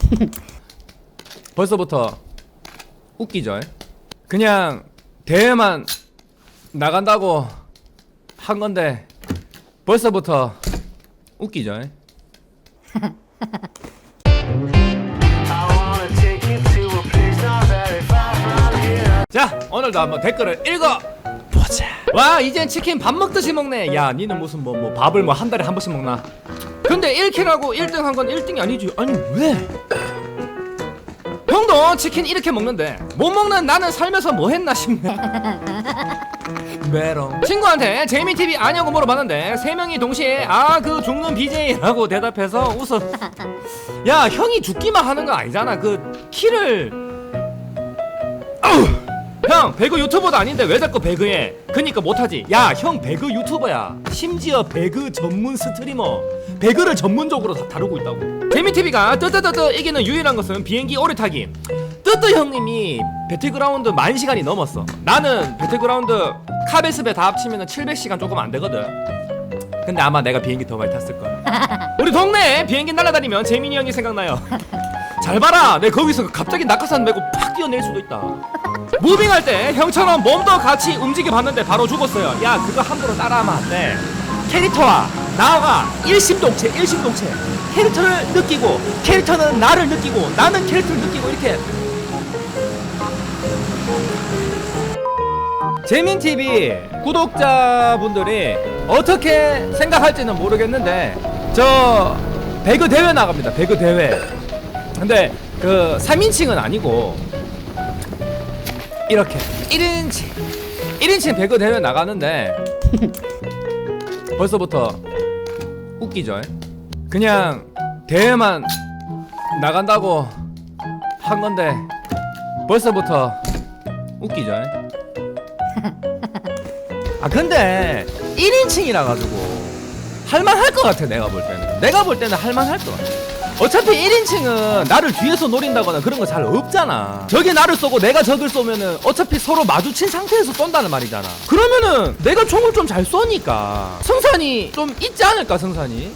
벌써부터 웃기죠? 그냥 대회만 나간다고 한 건데 벌써부터 웃기죠? Here. 자 오늘도 한번 댓글을 읽어 보자 와 이젠 치킨 밥 먹듯이 먹네 야 니는 무슨 뭐 뭐 밥을 뭐 한 달에 한 번씩 먹나 근데 1킬하고 1등 한 건 1등이 아니지. 아니 왜? 형도 치킨 이렇게 먹는데 못 먹는 나는 살면서 뭐 했나 싶네. 메롱. 친구한테 재미TV 아냐고 물어봤는데 세 명이 동시에 아 그 죽는 BJ라고 대답해서 웃어. 야 형이 죽기만 하는 거 아니잖아. 그 키를. 형 배그 유튜버도 아닌데 왜 자꾸 배그해? 그니까 못하지. 야 형 배그 유튜버야. 심지어 배그 전문 스트리머 배그를 전문적으로 다 다루고 있다고. 재미TV가 뜨뜨뜨뜨 이기는 유일한 것은 비행기 오래 타기. 뜨뜨 형님이 배틀그라운드 만 시간이 넘었어. 나는 배틀그라운드 카베스베 다 합치면 700시간 조금 안 되거든. 근데 아마 내가 비행기 더 많이 탔을 거야. 우리 동네에 비행기 날아다니면 재민이 형이 생각나요. 잘 봐라. 내 거기서 갑자기 낙하산 메고 팍 뛰어낼 수도 있다. 무빙할 때 형처럼 몸도 같이 움직여 봤는데 바로 죽었어요. 야 그거 함부로 따라하면 안 돼. 캐릭터와 나가 일심동체 일심동체 캐릭터를 느끼고 캐릭터는 나를 느끼고 나는 캐릭터를 느끼고 이렇게 재민 TV 구독자분들이 어떻게 생각할지는 모르겠는데 저 배그 대회 나갑니다. 배그 대회. 근데 그 3인칭은 아니고 이렇게 1인칭 1인칭 배그 대회 나가는데 벌써부터 웃기죠? 그냥 대회만 나간다고 한 건데 벌써부터 웃기죠? 아 근데 1인칭이라 가지고 할만할 것 같아 내가 볼 때는. 내가 볼 때는 할만할 것 같아 어차피 1인칭은 나를 뒤에서 노린다거나 그런 거 잘 없잖아. 저게 나를 쏘고 내가 적을 쏘면은 어차피 서로 마주친 상태에서 쏜다는 말이잖아. 그러면은 내가 총을 좀 잘 쏘니까 성산이 좀 있지 않을까, 성산이?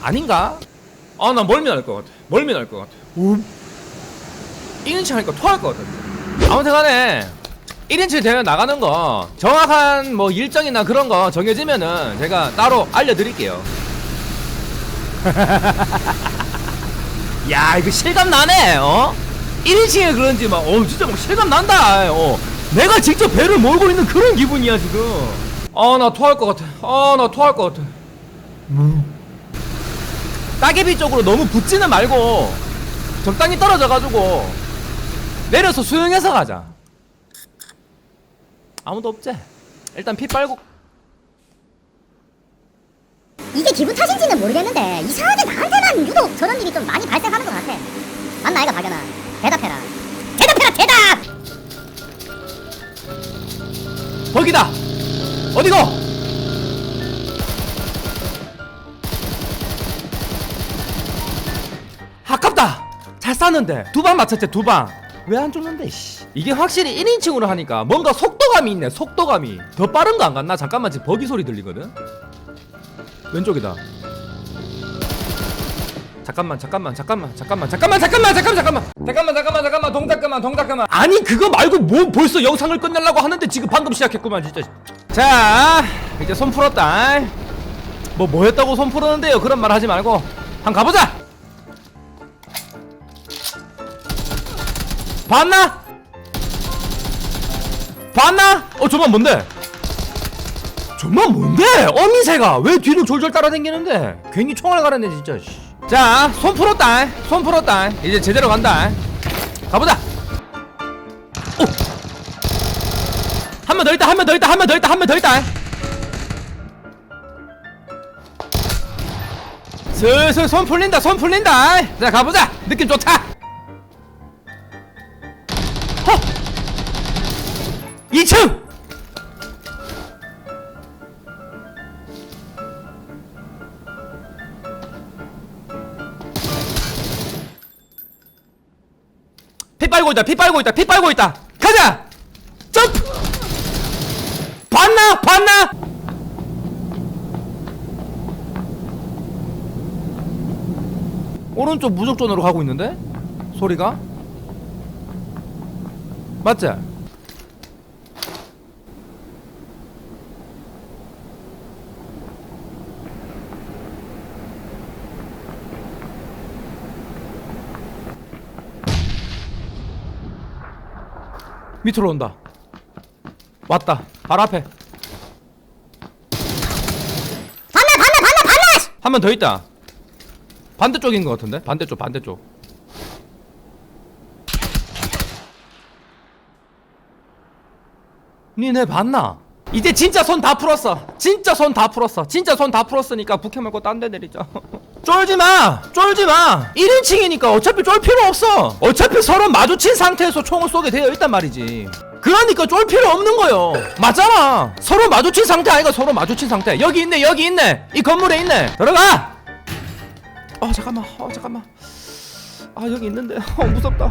아닌가? 아, 나 멀미 날 것 같아. 멀미 날 것 같아. 음. 1인칭 하니까 토할 것 같아. 아무튼 간에 1인칭 대회 나가는 거 정확한 뭐 일정이나 그런 거 정해지면은 제가 따로 알려드릴게요. 야 이거 실감 나네 어? 1인칭에 그런지 막 어 진짜 막 실감 난다 어. 내가 직접 배를 몰고 있는 그런 기분이야 지금. 아 나 토할 것 같아. 아 나 토할 것 같아. 따개비 쪽으로 너무 붙지는 말고 적당히 떨어져 가지고 내려서 수영해서 가자. 아무도 없지? 일단 피 빨고 이게 기분 탓인지는 모르겠는데 이상하게 나한테만 유독 저런 일이 좀 많이 발생하는 것 같아. 맞나 아이가 박연아 대답해라. 대답해라 대답! 거기다! 어디고? 아깝다! 잘 쐈는데. 두 방 맞췄지 두 방. 왜 안 죽는데 씨. 이게 확실히 1인칭으로 하니까 뭔가 속도감이 있네 속도감이. 더 빠른 거 안 갔나? 잠깐만 지금 버기 소리 들리거든 왼쪽이다. 잠깐만 잠깐만 잠깐만 잠깐만 잠깐만 잠깐만 잠깐만 잠깐만. 잠깐만 잠깐만 잠깐만 동작 그만 동작 그만. 아니 그거 말고 뭐 벌써 영상을 끝내려고 하는데 지금 방금 시작했구만 진짜. 자 이제 손 풀었다. 뭐 뭐했다고 손 풀었는데요. 그런 말 하지 말고 한 가보자. 봤나? 봤나? 어 저만 뭔데? 저만 뭔데? 어미새가 왜 뒤를 졸졸 따라다니는데? 괜히 총알 갈았네 진짜 자손 풀었다. 손 풀었다. 이제 제대로 간다. 가보자. 한명 더 있다 한 명 더 있다 한 명 더 있다 한 명 더 있다. 슬슬 손 풀린다 손 풀린다. 자 가보자. 느낌 좋다. 허! 2층 빨고 있다. 피 빨고 있다. 피 빨고 있다. 가자! 점프! 봤나? 봤나? 오른쪽 무적존으로 가고 있는데? 소리가? 맞지? 밑으로 온다. 왔다. 바로 앞에. 반나 반나 반나 반나 한 명 더 있다. 반대쪽인 것 같은데? 반대쪽, 반대쪽. 니네 봤나? 이제 진짜 손 다 풀었어. 진짜 손 다 풀었어. 진짜 손 다 풀었으니까 북해 말고 딴 데 내리자. 쫄지 마! 쫄지 마! 1인칭이니까 어차피 쫄 필요 없어. 어차피 서로 마주친 상태에서 총을 쏘게 되어 있단 말이지. 그러니까 쫄 필요 없는 거요. 맞잖아. 서로 마주친 상태 아이가 서로 마주친 상태. 여기 있네, 여기 있네. 이 건물에 있네. 들어가! 아, 잠깐만. 어, 잠깐만. 아, 여기 있는데. 어, 무섭다.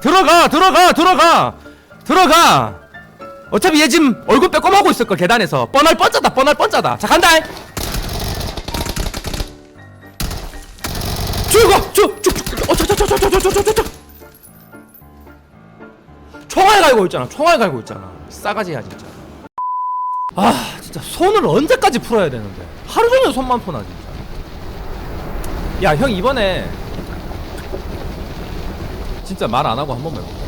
들어가, 들어가, 들어가! 들어가! 어차피 얘 지금 얼굴 빼꼼하고 있을 걸 계단에서 뻔할 뻔짜다 뻔할 뻔짜다 자 간다 죽 쭉쭉쭉어저저저저저저저저 총알 갈고 있잖아 총알 갈고 있잖아 싸가지야 진짜 아 진짜 손을 언제까지 풀어야 되는데 하루 종일 손만 푸나 진짜 야 형 이번에 진짜 말 안 하고 한 번만 해볼게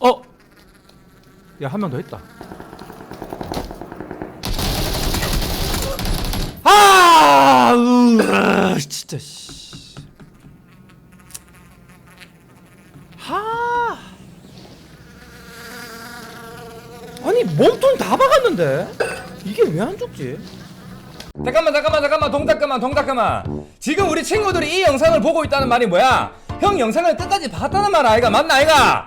어? 야, 한 명더 있다. 아, 으, 진짜 씨. 하. 아니, 몸통 다 박았는데. 이게 왜 안 죽지? 잠깐만 잠깐만 잠깐만 동작 그만 동작 그만 지금 우리 친구들이 이 영상을 보고 있다는 말이 뭐야 형 영상을 끝까지 봤다는 말 아이가 맞나 아이가